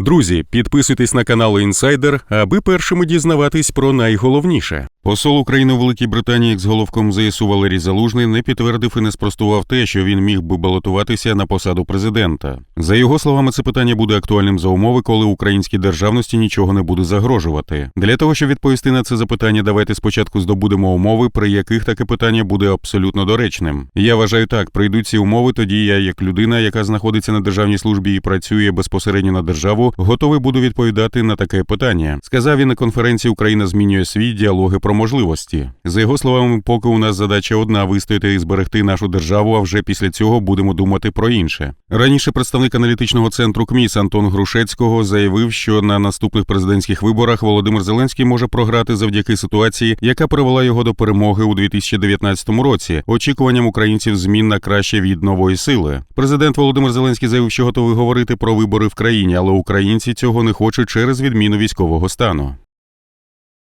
Друзі, підписуйтесь на канал Інсайдер, аби першими дізнаватись про найголовніше. Посол України у Великій Британії з головком ЗСУ Валерій Залужний не підтвердив і не спростував те, що він міг би балотуватися на посаду президента. За його словами, це питання буде актуальним за умови, коли українській державності нічого не буде загрожувати. Для того, щоб відповісти на це запитання, давайте спочатку здобудемо умови, при яких таке питання буде абсолютно доречним. Я вважаю так, прийдуть ці умови, тоді я, як людина, яка знаходиться на державній службі і працює безпосередньо на державу, готовий буду відповідати на таке питання. Сказав він на конференції Україна змінює світ діалоги про можливості. За його словами, поки у нас задача одна вистояти і зберегти нашу державу. А вже після цього будемо думати про інше. Раніше представник аналітичного центру КМІС Антон Грушецького заявив, що на наступних президентських виборах Володимир Зеленський може програти завдяки ситуації, яка привела його до перемоги у 2019 році, очікуванням українців змін на краще від нової сили. Президент Володимир Зеленський заявив, що готовий говорити про вибори в країні, але українці цього не хочуть через відміну військового стану.